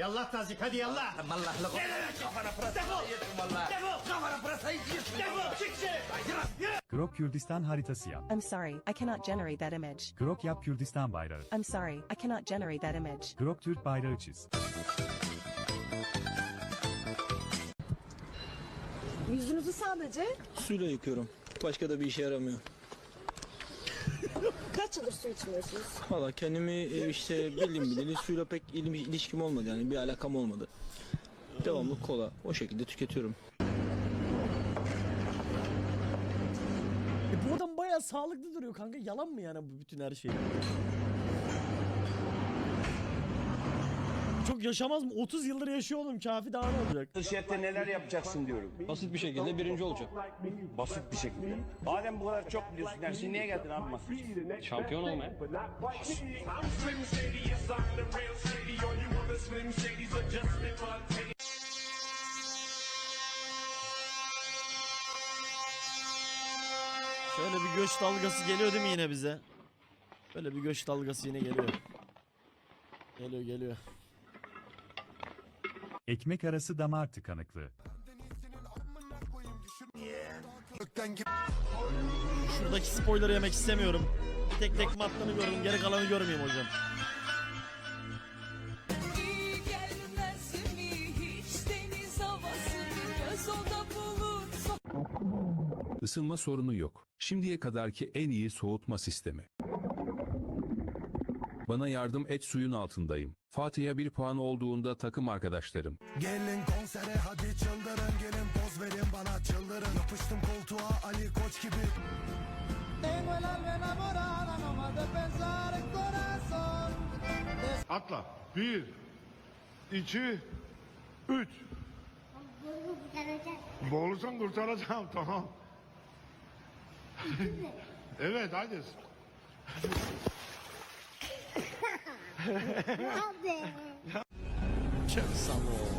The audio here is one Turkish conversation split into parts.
Yallah. Tazik hadi yallah. Allah Allah. Ne demek kafana pırasa? Defol. Defol kafana pırasa yiyorsun. Defol çık. Yürü. Grok Kürdistan haritası yap. I'm sorry, I cannot generate that image. Grok yap Kürdistan bayrağı. I'm sorry, I cannot generate that image. Grok Türk bayrağı çiz. Yüzünüzü sadece Suyla yıkıyorum. Başka da bir işe yaramıyor. Kaç yıldır su içmiyorsunuz? Valla kendimi e, işte bildim bileli suyla pek ilim, ilişkim olmadı yani bir alakam olmadı. Devamlı kola o şekilde tüketiyorum. E bu adam bayağı sağlıklı duruyor kanka. Yalan mı yani bu bütün her şey? Çok yaşamaz mı? 30 yıldır yaşıyor oğlum. Kafi daha ne olacak? Dışarıda neler yapacaksın diyorum. Basit bir şekilde birinci olacağım. Basit bir şekilde. Madem bu kadar çok biliyorsun dersin niye geldin abi masaya? Şampiyon olmaya. Şöyle bir göç dalgası geliyor değil mi yine bize? Böyle bir göç dalgası yine geliyor. Geliyor geliyor. Ekmek arası damar tıkanıklığı. Şuradaki spoiler'ı yemek istemiyorum. Bir tek tekme attığını gördüm. Geri kalanı görmeyeyim hocam. Isınma sorunu yok. Şimdiye kadarki en iyi soğutma sistemi. Bana yardım et suyun altındayım. Fatih'e bir puan olduğunda takım arkadaşlarım. Gelin konsere hadi çıldırın gelin poz verin bana çıldırın Yapıştım koltuğa Ali Koç gibi Atla. Bir, iki, üç. Boğulursan kurtaracağım tamam. evet hadi. Çok salama.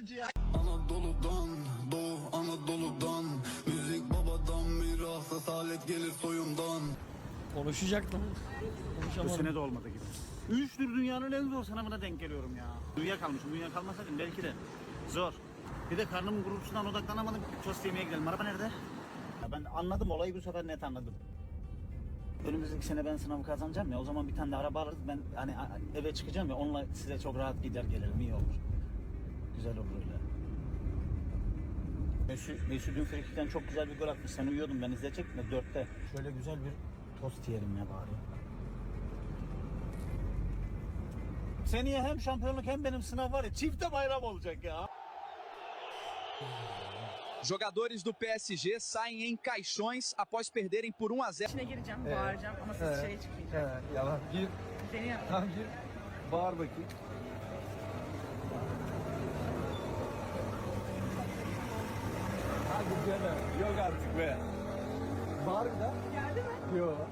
Anadolu'dan Konuşacaktım. Konuşamadım. de olmadı gibi. Üçtür dünyanın en zor sınavına denk geliyorum ya. Dünya kalmışım. Dünya kalmasaydım belki de. Zor. Bir de karnımın gurultusundan odaklanamadım. Tost yemeye gidelim. Araba nerede? Ya ben anladım olayı bu sefer net anladım. Önümüzdeki sene ben sınavı kazanacağım ya. O zaman bir tane de araba alırız. Ben hani a- eve çıkacağım ya. Onunla size çok rahat gider gelirim. iyi olur. Güzel olur öyle. Mesut, Mesut dün frikikten çok güzel bir gol atmış. Sen uyuyordun ben izleyecektim de dörtte. Şöyle güzel bir tost yiyelim ya bari. Seneye hem şampiyonluk hem benim sınav var ya çifte bayram olacak ya. Jogadores do PSG saem em caixões após perderem por 1 a 0. İçine gireceğim, bağıracağım ama siz dışarıya çıkmayacağım. yalan gir Deniyorum. tam gir bağır bakayım. Hadi canım yok artık be. Bağır bir daha. Geldi mi? Yok.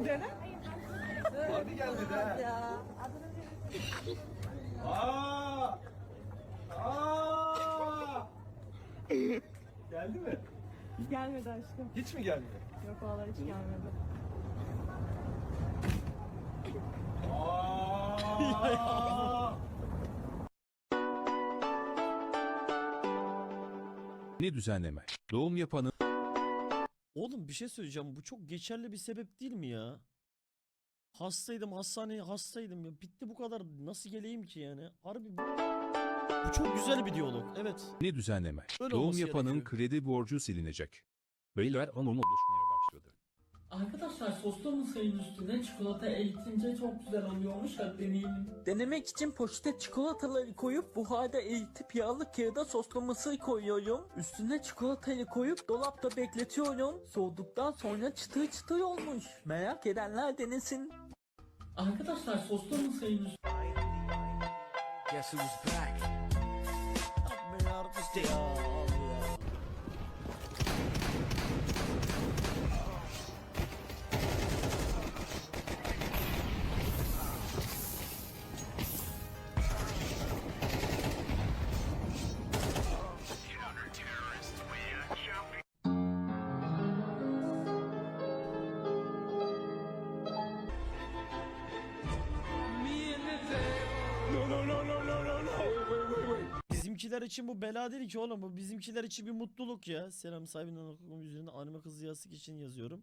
Neden? Hadi geldi de. Aa! Aa! Geldi mi? Gelmedi aşkım. Hiç mi gelmedi? Yok vallahi hiç gelmedi. Aa! Ne düzenleme? Doğum yapanın Oğlum bir şey söyleyeceğim. Bu çok geçerli bir sebep değil mi ya? Hastaydım hastaneye hastaydım ya. Bitti bu kadar. Nasıl geleyim ki yani? Harbi bu. Bu çok güzel bir diyalog. Evet. ne düzenleme? Böyle Doğum olması yapanın gerekiyor. kredi borcu silinecek. Beyler onun başladı. Arkadaşlar soslu mısırın üstüne çikolata eğitince çok güzel oluyormuş hadi deneyelim. Denemek için poşete çikolataları koyup buharda eritip yağlı kağıda soslu mısır koyuyorum. Üstüne çikolatayı koyup dolapta bekletiyorum. Soğuduktan sonra çıtır çıtır olmuş. Merak edenler denesin. Arkadaşlar soslu mısırın üstüne Guess who's back? Ya. Abi bizimkiler için bu bela değil ki oğlum. Bu bizimkiler için bir mutluluk ya. Selam sahibinden okulum üzerinde anime kızı yazlık için yazıyorum.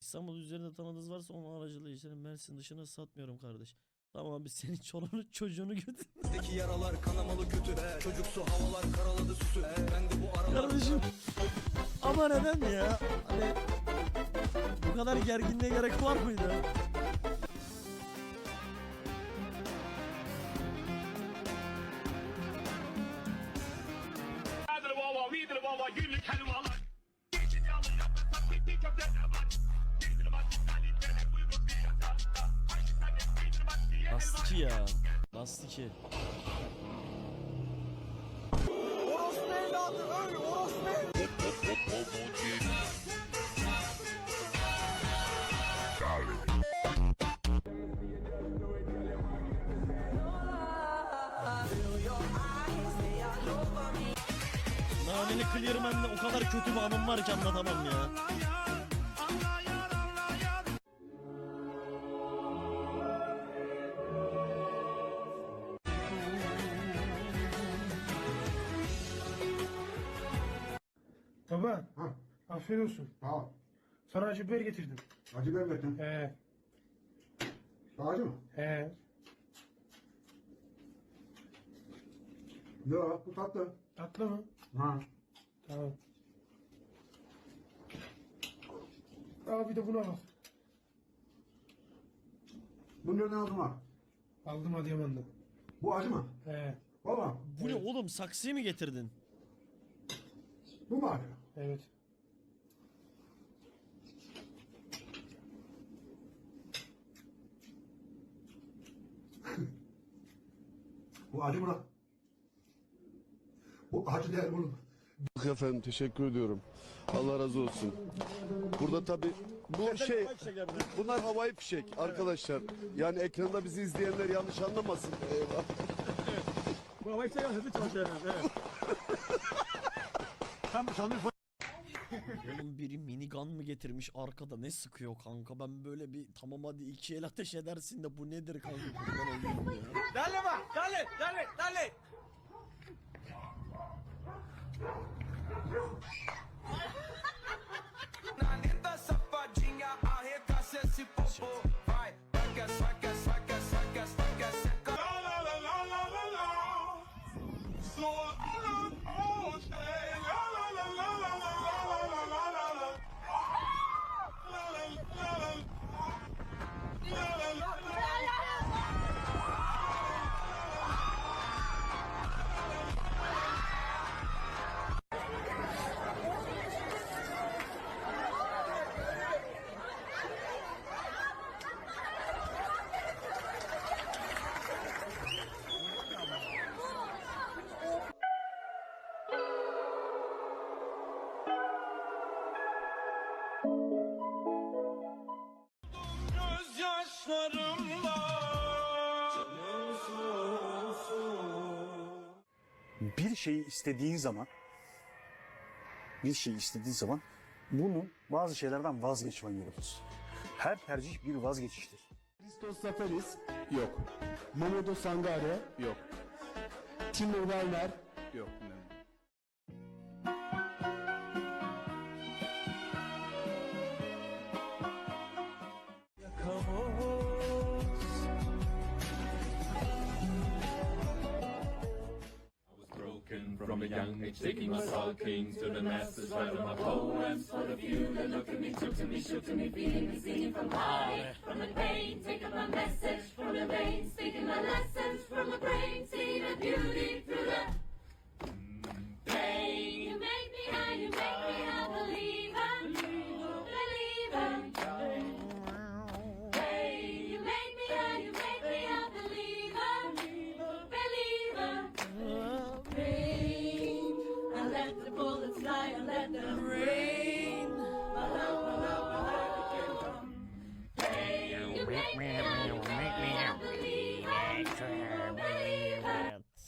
İstanbul üzerinde tanıdığınız varsa onun aracılığıyla işlerim Mersin dışına satmıyorum kardeş. Tamam abi senin çoluğunu çocuğunu götür. yaralar kanamalı kötü Çocuksu havalar karaladı süsü Ben de bu aralar Kardeşim. Ama neden ya? Hani bu kadar gerginliğe gerek var mıydı? ova günlük helvalar Geçit yalın yapmasam gitti köfteler var Girdirmez istediklerine kuyruk bir yatakta Aşktan hep girdirmez diye Nasıl ki ya? Nasıl ki? Orospu öl! Orospu! Naneli Clearman'de o kadar kötü bir anım var ki anlatamam ya. Baba. Ha. Aferin olsun. Tamam. Sana acı biber getirdim. Acı biber getirdim. He. Acı mı? He. Yok bu tatlı. Tatlı mı? Ha. Tamam. Aa bir de buna bak. Bu nereden aldın ha? Aldım Adıyaman'dan. Bu acı mı? He. Baba Bu ne oğlum saksıyı mı getirdin? bu mu acı? Evet. Bu acı mı lan? Bu acı değil Efendim teşekkür ediyorum. Allah razı olsun. Burada tabi bu şey bunlar havai fişek arkadaşlar. Yani ekranda bizi izleyenler yanlış anlamasın. Eyvah. Oğlum biri minigun mı getirmiş arkada ne sıkıyor kanka ben böyle bir tamam hadi iki el ateş edersin de bu nedir kanka kurban olayım ya. Dale, va, dale, dale, dale. Nanita safadinha, arregaça esse popô. Bir şeyi istediğin zaman bir şeyi istediğin zaman bunu bazı şeylerden vazgeçmen gerekir. Her tercih bir vazgeçiştir. Christos Zaferis yok. Mamodo Sangare yok. Timo Werner yok. A young age, taking my sulkings to the masses, writing my poems. For the few that look at me, took to me, shook to me, feeling me, singing from high, from the pain, taking my message from the veins, speaking my lessons from the brain, seeing the beauty